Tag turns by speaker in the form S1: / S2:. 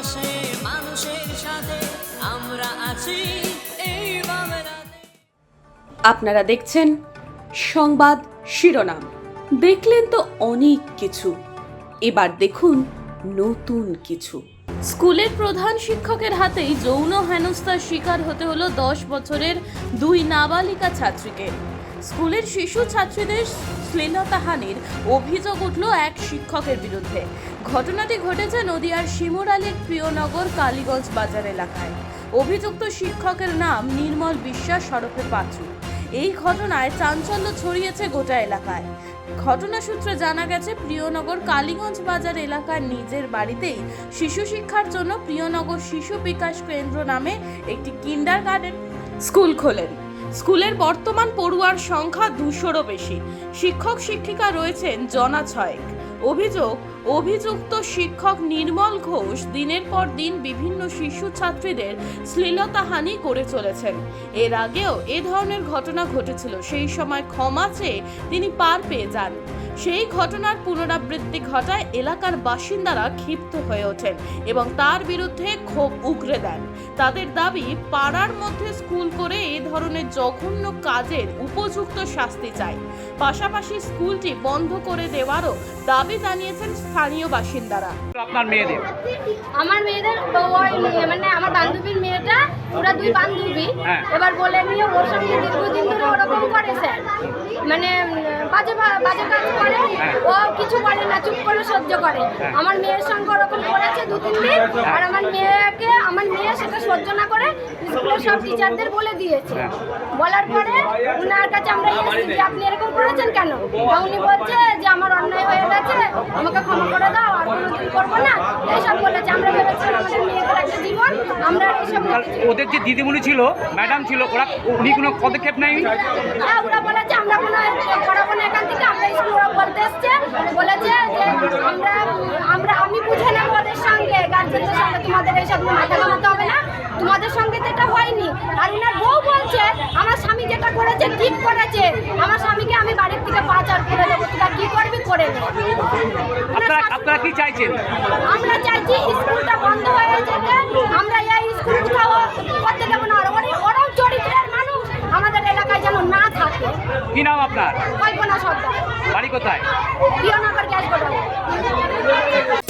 S1: পাশে মানুষের সাথে আমরা আছি। এই
S2: আপনারা দেখছেন সংবাদ শিরোনাম। দেখলেন তো অনেক কিছু। এবার দেখুন নতুন কিছু। স্কুলের প্রধান শিক্ষকের হাতেই যৌন হেনস্থার শিকার হতে হলো দশ বছরের দুই নাবালিকা ছাত্রীকে। স্কুলের শিশু ছাত্রীদের শ্লীলতাহানির অভিযোগ উঠল এক শিক্ষকের বিরুদ্ধে। ঘটনাটি ঘটেছে নদিয়ার শিমুরালির প্রিয়নগর কালীগঞ্জ বাজার এলাকায়। অভিযুক্ত শিক্ষকের নাম নির্মল বিশ্বাস সড়কে পাচু। এই ঘটনায় চাঞ্চল্য ছড়িয়েছে গোটা এলাকায়। ঘটনা সূত্রে জানা গেছে প্রিয়নগর কালীগঞ্জ বাজার এলাকার নিজের বাড়িতেই শিশু শিক্ষার জন্য প্রিয়নগর শিশু বিকাশ কেন্দ্র নামে একটি কিন্ডার গার্ডেন স্কুল খোলেন। স্কুলের বর্তমান পড়ুয়ার সংখ্যা দুশোরও বেশি। শিক্ষক, শিক্ষিকা রয়েছেন জনা ছয়েক। অভিযোগ, অভিযুক্ত শিক্ষক নির্মল ঘোষ দিনের পর দিন বিভিন্ন শিশু ছাত্রীদের শ্লীলতাহানি করে চলেছেন। এর আগেও এ ধরনের ঘটনা ঘটেছিল। সেই সময় ক্ষমা চেয়ে তিনি পার পেয়ে যান। সেই ঘটনার পুনরাবৃত্তি ঘটায় এলাকার বাসিন্দারা ক্ষিপ্ত হয়ে ওঠেন এবং তার বিরুদ্ধে ক্ষোভ উগরে দেন। তাদের দাবি পাড়ার মধ্যে স্কুল করে এ ধরনের জঘন্য কাজের উপযুক্ত শাস্তি চায় পাশাপাশি স্কুলটি বন্ধ করে দেওয়ারও দাবি জানিয়েছেন স্থানীয় বাসিন্দারা।
S3: আপনার মেয়েদের?
S4: আমার মেয়েদের মেয়ে মানে আমার বান্ধবীর মেয়েটা ওরা দুই বান্ধবী।
S3: হ্যাঁ।
S4: এবার বলে নিয়ে ওর সঙ্গে দীর্ঘদিন ধরে ওরকম করে স্যার মানে বাজে বাজে কাজ করে।
S3: হ্যাঁ।
S4: ও কিছু করে না চুপ করে সহ্য করে। আমার মেয়ের সঙ্গে ওরকম করেছে দু তিন দিন আর আমার মেয়েকে আমার মেয়ে সেটা সহ্য না করে স্কুলের সব টিচারদের বলে দিয়েছে। বলার পরে উনার কাছে আমরা এসেছি যে আপনি এরকম করেছেন কেন? উনি বলছে যে আমার অন্যায় হয়ে গেছে আমাকে ক্ষমা করে দাও আর কোনোদিন করব না। এইসব বলেছে। আমরা ভেবেছিলাম আমাদের মেয়েদের একটা জীবন আমরা এইসব
S3: ওদের যে দিদিমণি ছিল ম্যাডাম ছিল ওরা উনি কোনো পদক্ষেপ নেয়নি?
S4: হ্যাঁ ওরা বলেছে আমরা কোনো করাবো না এখান থেকে আমরা স্কুল ওরা বলতে এসছে বলেছে যে আমরা আমরা আমি বুঝে নেব ওদের সঙ্গে গার্জেনদের সঙ্গে তোমাদের এইসব মাথা ঘামাতে হবে না? তোমাদের সঙ্গে তো এটা হয়নি। আর ওনার বউ বলছে আমার স্বামী যেটা করেছে ঠিক করেছে। আমার স্বামীকে আমি বাড়ির থেকে পাচার করে দেবো। তোরা কি করবি করে
S3: আপনারা কি চাইছেন?
S4: আমরা চাইছি স্কুলটা বন্ধ হয়ে যেতে আমরা এই স্কুল কোথাও করতে দেবো না। আর ওরা- ওরাও চরিত্রের মানুষ। আমাদের এলাকায় যেন না থাকে।
S3: কি নাম আপনার?
S4: কল্পনা সর্দার।
S3: বাড়ি কোথায়?
S4: Priyanagar gas godown.